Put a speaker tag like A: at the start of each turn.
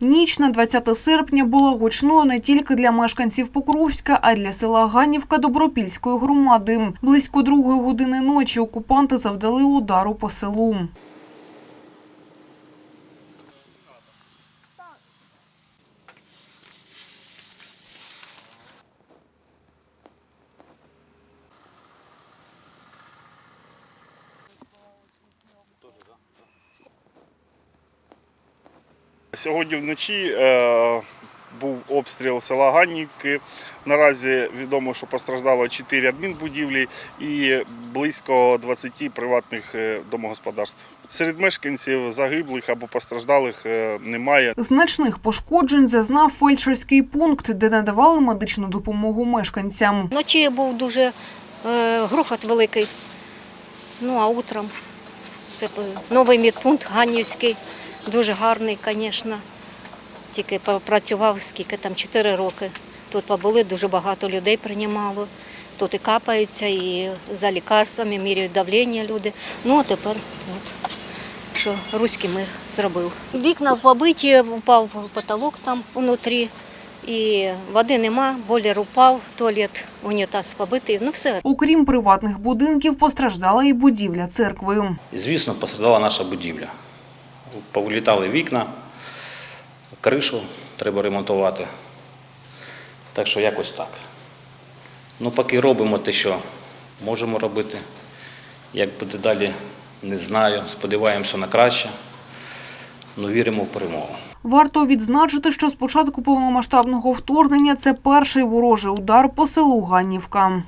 A: Ніч на 20 серпня була гучною не тільки для мешканців Покровська, а й для села Ганівка Добропільської громади. Близько другої години ночі окупанти завдали удару по селу.
B: Сьогодні вночі е, був обстріл села Ганнівки. Наразі відомо, що постраждало 4 адмінбудівлі і близько 20 приватних е, домогосподарств. Серед мешканців загиблих або постраждалих е, немає.
A: Значних пошкоджень зазнав фельдшерський пункт, де надавали медичну допомогу мешканцям.
C: Вночі був дуже е, грохот великий. Ну а утром це новий медпункт Ганівський, дуже гарний, звісно. Тільки працював скільки там 4 роки. Тут побули, дуже багато людей приймало. Тут і капаються, і за лікарствами, міряють давлення люди. Ну а тепер от, що руський мир зробив. Вікна побиті, впав потолок там внутрі. І води нема, бойлер упав, туалет, унітаз побитий, ну все.
A: Окрім приватних будинків, постраждала і будівля церкви.
D: Звісно, пострадала наша будівля. Повилітали вікна, кришу треба ремонтувати. Так що якось так. Ну, поки робимо те, що можемо робити. Як буде далі, не знаю. Сподіваємося на краще. Ну, віримо в перемогу.
A: Варто відзначити, що з початку повномасштабного вторгнення це перший ворожий удар по селу Ганнівка.